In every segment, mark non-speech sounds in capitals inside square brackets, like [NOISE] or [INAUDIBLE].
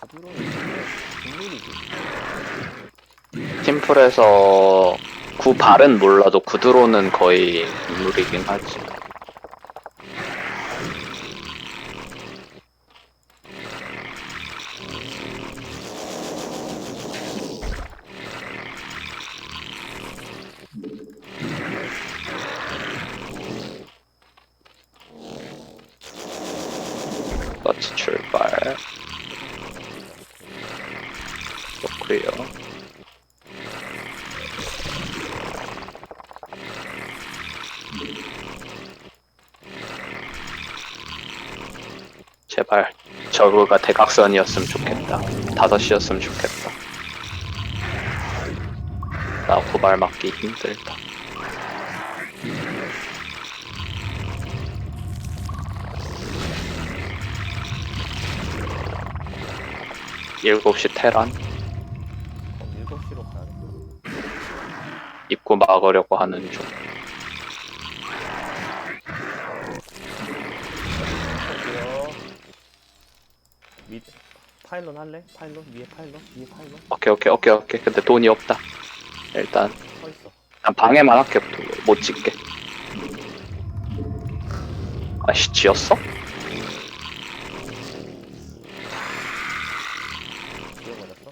구두로는 국룰이지. 팀플에서 구발은 몰라도 구드로는 거의 인물이긴 하지. 서치 출발. 좋고요. 제발 저그가 대각선이었으면 좋겠다. 5시였으면 좋겠다. 나 고발 맞기 힘들다. 일곱 시 테란 그럼 7시로 가야 돼. 입구 막으려고 하는 중. 갈게요. 밑 파일론 할래? 파일론 위에 파일론 위에 파일론 오케이 오케이 오케이 오케이. 근데 돈이 없다. 일단 서 있어. 난 방해만 할게. 못 찍게. 아씨 지었어? 지워버렸어?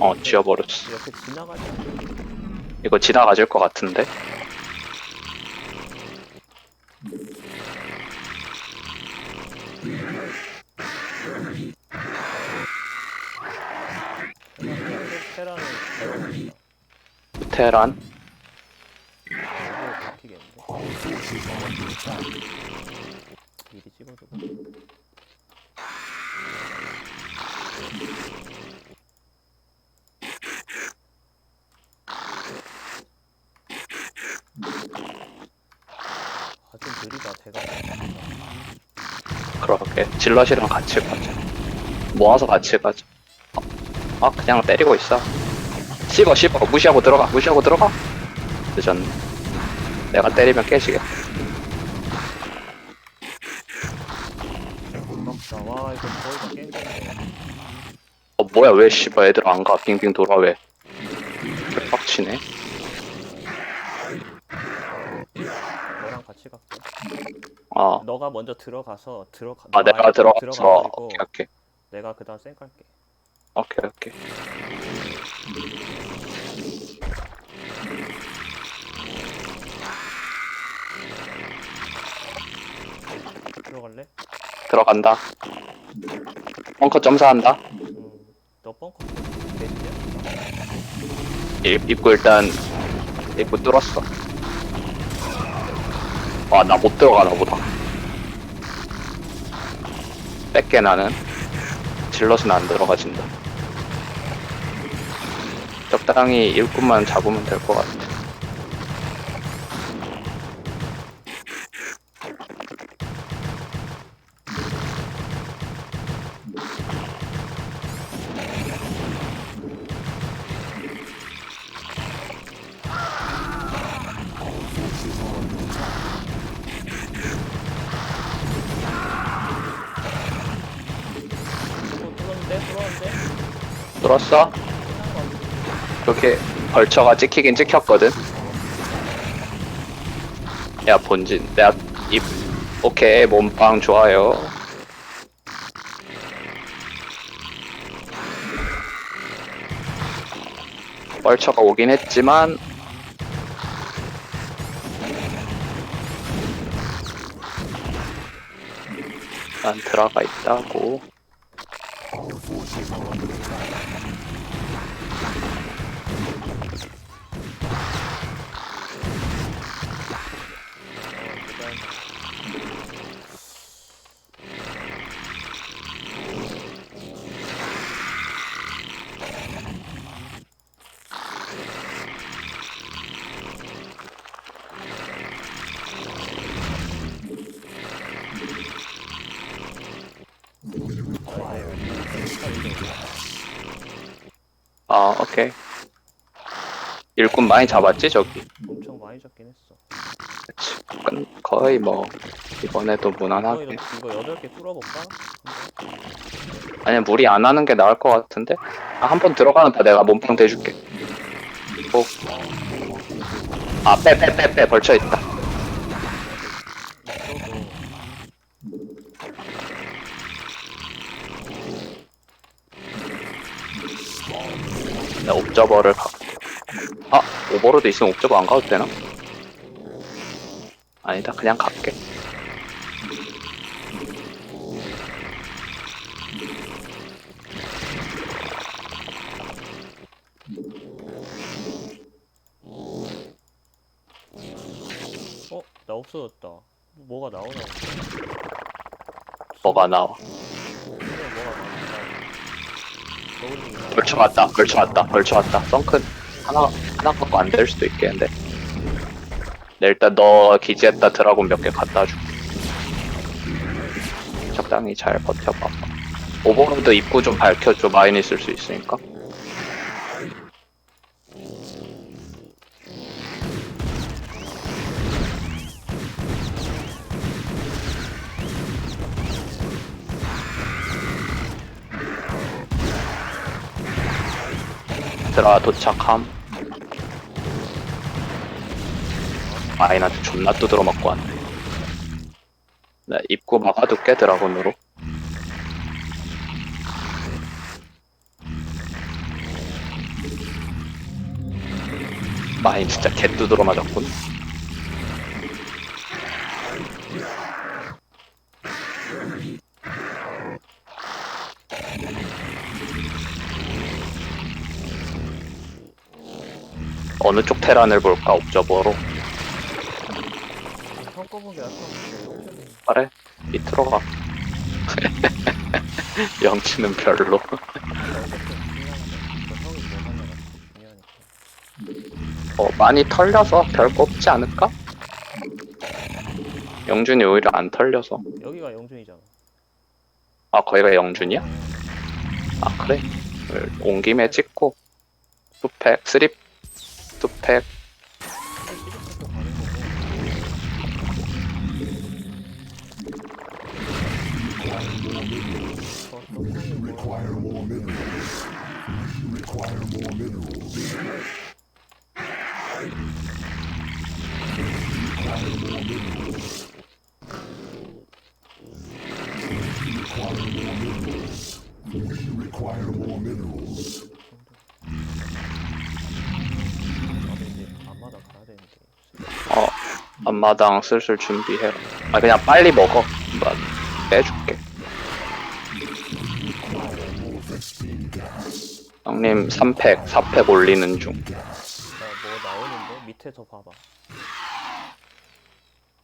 어 지워버렸어. 이렇게 지나가지 이거 지나가질 것 같은데. 테라는 배워보자. 테란 바뀌겠는데? 미리 찍어두고 아좀 느리다 대가 그러게 질럿이랑 같이 가자. 모아서 같이 가자. 어, 아 그냥 때리고 있어. 씹어 씹어 무시하고 들어가 무시하고 들어가. 늦었네. 내가 때리면 깨지겠다. 아깝다 와 이거 거의 다 깬건데 어 뭐야 왜 씨발 애들 안 가? 빙빙 돌아 왜? 빡치네. 너랑 같이 갈게 어. 너가 먼저 들어가서 들어가 아 너가 내가 아예 들어가서 들어가가지고 오케이 오케이 내가 그 다음 쌩 깔게 오케이 오케이. 들어갈래? 들어간다. 벙커 점사한다. 음너 뻥커 대지야? 입, 입구 일단 입구 뚫었어. 아나못 들어가나 보다. 뺏게 나는 질럿은 안 들어가진다. 적당히 일꾼만 잡으면 될 것 같아. 뚫었어? 그렇게 벌처가 찍히긴 찍혔거든. 야 본진 내가 입 오케이 몸빵 좋아요. 벌처가 오긴 했지만 난 들어가 있다고. 攻防し守る 아 오케이. 일꾼 많이 잡았지 저기. 엄청 많이 잡긴 했어 그치. 끝- 거의 뭐 이번에도 이거 무난하게 이거 이거 여덟 개 뚫어볼까? 아니 무리 안 하는 게 나을 것 같은데 아, 한 번 들어가는 다 내가 몸빵 대줄게 아빼 빼빼빼 벌쳐 있다 이거도 나 옵저버를 가. 아 오버로드 있으면 옵저버 안 가도 되나? 아니다 그냥 갈게 어? 나 없어졌다. 뭐가 나오나? 보네. 뭐가 나와 벌쳐 왔다 벌쳐 왔다 벌쳐 왔다. 썬큰 하나 하나 갖고 안 될 수도 있겠는데. 네, 일단 너 기지에다 드라곤 몇 개 갖다 줄게 적당히 잘 버텨봐. 오버로드 입구 좀 밝혀줘. 마인 있을 수 있으니까 드라 도착함. 마인한테 존나 두드러 맞고 왔네. 네, 입구 막아둘게 드라곤으로. 마인 진짜 개 두드러 맞았군 어느 쪽 테란을 볼까 옵저버로? 한꺼번에 말해 밑으로 가. [LAUGHS] 영치는 별로. 어, 어 많이 털려서 별거 없지 않을까? 영준이 오히려 안 털려서. 여기가 영준이잖아. 아 거기가 영준이야? 아 그래. 그, 온 김에 찍고 스펙 3 뚝뚝택 Require more minerals. Require more minerals. 앞마당 슬슬 준비해라 아 그냥 빨리 먹어 뭐, 빼줄게 형님 3팩 4팩 올리는 중 나뭐 나오는데 밑에서 봐봐.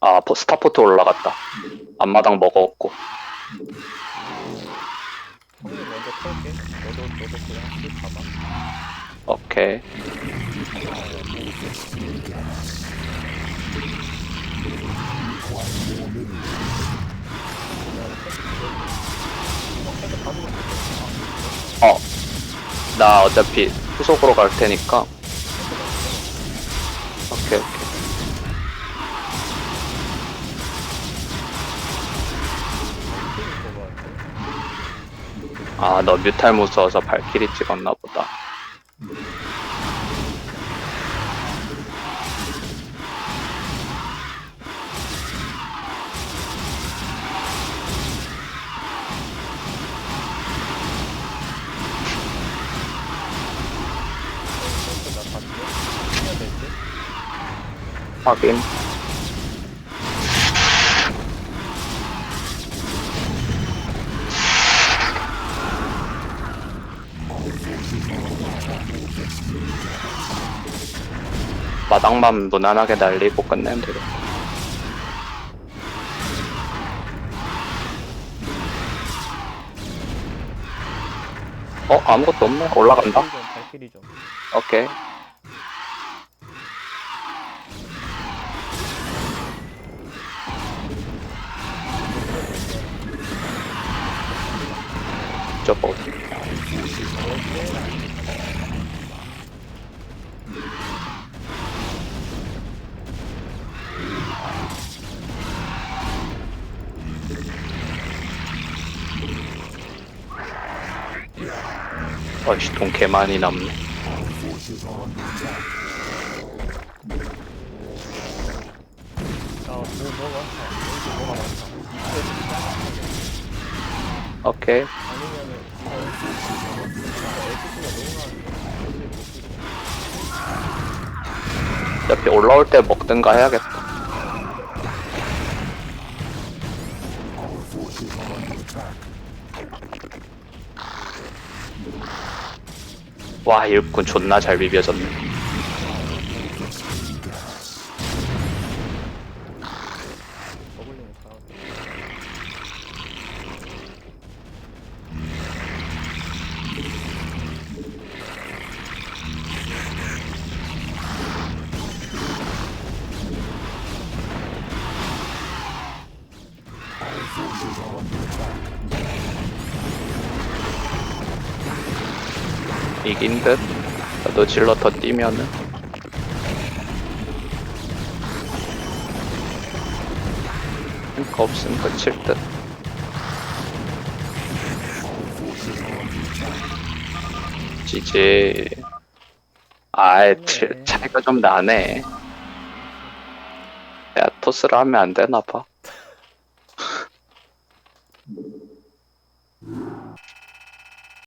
아, 포- 스타포트 올라갔다. 앞마당 먹었고. 형님 먼저 털게. 너도 너도 그냥 쓱 봐봐. 오케이. 어. 나 어차피 후속으로 갈 테니까. 오케이, 오케이. 아, 너 뮤탈 무서워서 발키리 찍었나 보다. 확인. 마당만 무난하게 날리고 끝내면 되겠다. 어? 아무것도 없네? 올라간다? 좀. 오케이. 진짜 뻥치 아이씨 돈 개많이 남네. 오케이. 어차피 올라올 때 먹든가 해야겠다. 와 일꾼 존나 잘 비벼졌네 이긴 듯. 나도 질러 더 뛰면은. 탱크 없으면 끝일 듯. 지지. 아이 칠- 차이가 좀 나네. 야 토스를 하면 안 되나 봐